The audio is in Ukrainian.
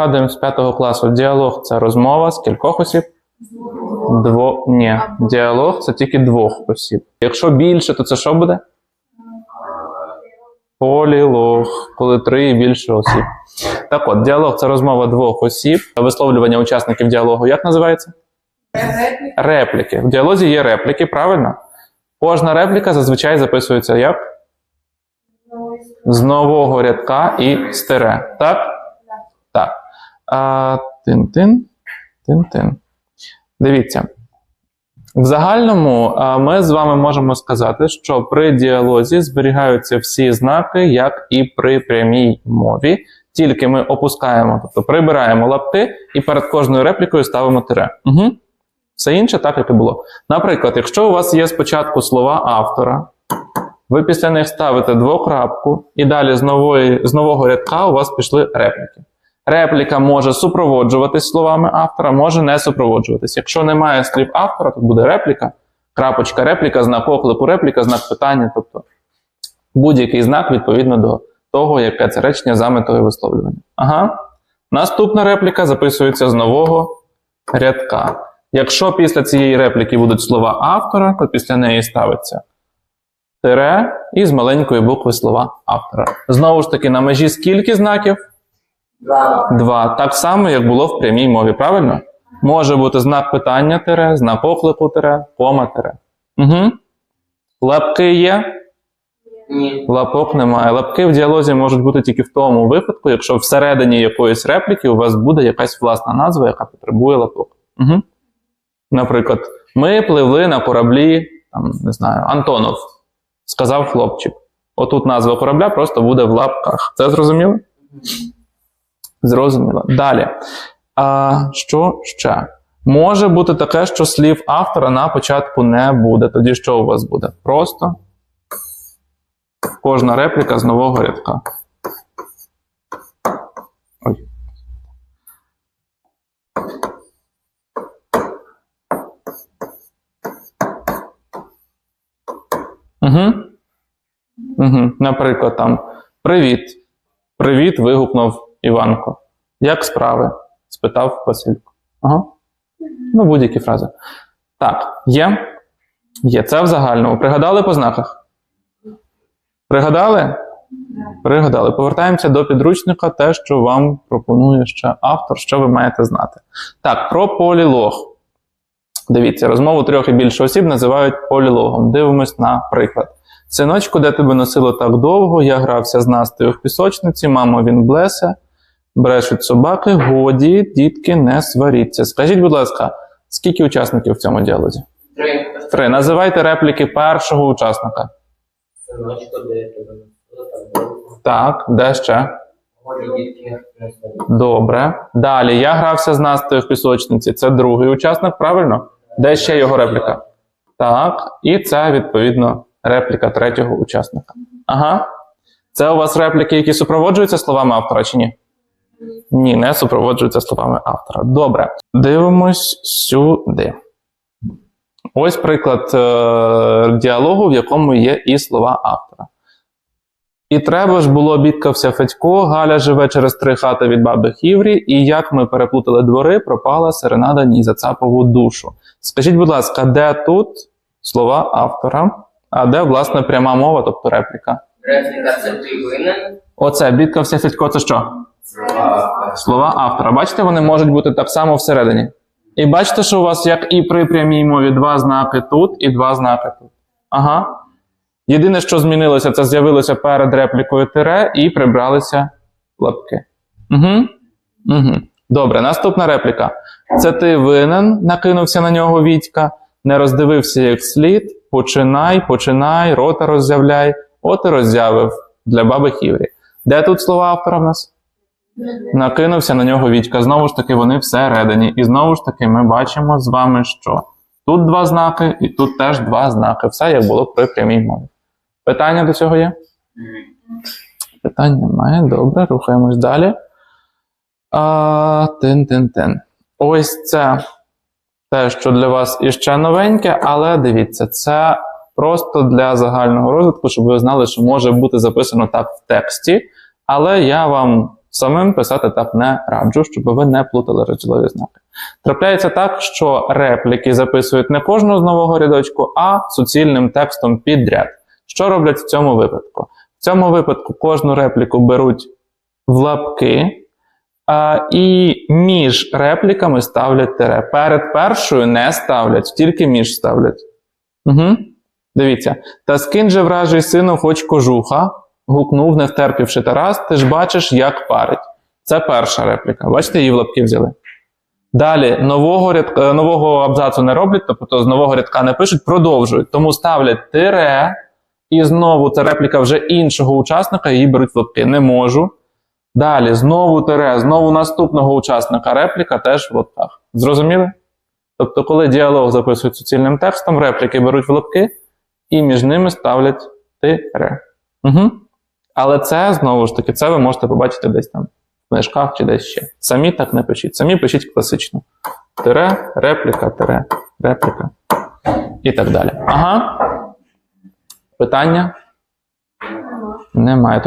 Згадуємо з п'ятого класу. Діалог це розмова з кількох осіб? Дво... Ні, діалог це тільки двох осіб. Якщо більше, то це що буде? Полілог, коли три і більше осіб. Так от, діалог це розмова двох осіб. Висловлювання учасників діалогу як називається? Репліки. В діалозі є репліки, правильно? Кожна репліка зазвичай записується як? З нового рядка і з тире. Так? Так. А, тин-тин. Тин-тин. Дивіться. В загальному ми з вами можемо сказати, що при діалозі зберігаються всі знаки, як і при прямій мові. Тільки ми опускаємо, тобто прибираємо лапки і перед кожною реплікою ставимо тире. Угу. Все інше так, як і було. Наприклад, якщо у вас є спочатку слова автора, ви після них ставите двокрапку, і далі з, нової, з нового рядка у вас пішли репліки. Репліка може супроводжуватись словами автора, може не супроводжуватись. Якщо немає слів автора, то буде репліка, крапочка, репліка, знак оклику, репліка, знак питання, тобто будь-який знак відповідно до того, яке це речення за метою висловлювання. Ага. Наступна репліка записується з нового рядка. Якщо після цієї репліки будуть слова автора, то після неї ставиться тире і з маленької букви слова автора. Знову ж таки, на межі скільки знаків? Два. Два. Так само, як було в прямій мові, правильно? Може бути знак питання тире, знак оклику тире, кома тире. Угу. Лапки є? Ні. Лапок немає. Лапки в діалозі можуть бути тільки в тому випадку, якщо всередині якоїсь репліки у вас буде якась власна назва, яка потребує лапок. Угу. Наприклад, ми пливли на кораблі, там, не знаю, Антонов, сказав хлопчик. Отут назва корабля просто буде в лапках. Це зрозуміло? Зрозуміло. Далі. А, що ще? Може бути таке, що слів автора на початку не буде. Тоді що у вас буде? Просто кожна репліка з нового рядка. Угу. Угу. Наприклад, там Привіт. Привіт. вигукнув Іванко. Як справи? спитав Василько. Ага. Ну, будь-які фрази. Так, є. Є. Це в загальному. Пригадали по знаках? Пригадали? Пригадали. Повертаємося до підручника, те, що вам пропонує ще автор, що ви маєте знати. Так, про полілог. Дивіться, розмову трьох і більше осіб називають полілогом. Дивимось на приклад. Синочку, де тебе носило так довго, я грався з Настею в пісочниці, мамо, він блесе, брешуть собаки, годі, дітки, не сваріться. Скажіть, будь ласка, скільки учасників в цьому діалозі? Три. Три. Називайте репліки першого учасника. Синочко, де так де ще? Добре. Далі я грався з Настею в пісочниці. Це другий учасник, правильно? Де ще його репліка? Так. І це, відповідно, репліка третього учасника. Ага. Це у вас репліки, які супроводжуються словами автора чи ні? Ні, не супроводжуються словами автора. Добре. Дивимось сюди. Ось приклад е- діалогу, в якому є і слова автора. І треба ж було бідкався Федько, Галя живе через три хати від баби Хіврі, і як ми переплутали двори, пропала серенада ні за цапову душу. Скажіть, будь ласка, де тут слова автора, а де, власне, пряма мова, тобто репліка? Репліка це ти винен. Оце бідкався Федько, це що? Слова автора. Бачите, вони можуть бути так само всередині. І бачите, що у вас, як і при прямій мові, два знаки тут і два знаки тут. Ага. Єдине, що змінилося, це з'явилося перед реплікою тире і прибралися лапки. Угу. Угу. Добре, наступна репліка. Це ти винен, накинувся на нього Вітька, не роздивився як слід. Починай, починай, рота роззявляй, от і роззявив для баби Хіврі. Де тут слова автора в нас? Накинувся на нього Вітька. Знову ж таки, вони всередині. І знову ж таки, ми бачимо з вами, що тут два знаки, і тут теж два знаки. Все як було при прямій мові. Питання до цього є? Питань немає. Добре, рухаємось далі. А, тин-тин-тин. Ось це те, що для вас іще новеньке, але дивіться, це просто для загального розвитку, щоб ви знали, що може бути записано так в тексті. Але я вам Самим писати так не раджу, щоб ви не плутали розділові знаки. Трапляється так, що репліки записують не кожного з нового рядочку, а суцільним текстом підряд. Що роблять в цьому випадку? В цьому випадку кожну репліку беруть в лапки, а, і між репліками ставлять тире. Перед першою не ставлять, тільки між ставлять. Угу. Дивіться. Та скинь же вражий сину, хоч кожуха, гукнув, не втерпівши Тарас, ти ж бачиш, як парить. Це перша репліка. Бачите, її в лапки взяли. Далі нового, рядка, нового абзацу не роблять, тобто з нового рядка не пишуть, продовжують. Тому ставлять тире, і знову це репліка вже іншого учасника, її беруть в лапки. Не можу. Далі знову тире, знову наступного учасника репліка теж в лапках. Зрозуміли? Тобто, коли діалог записують суцільним текстом, репліки беруть в лапки і між ними ставлять тире. Угу. Але це знову ж таки, це ви можете побачити десь там в книжках чи десь ще. Самі так не пишіть. Самі пишіть класично. Тире, репліка, тире, репліка. І так далі. Ага. Питання? Немає.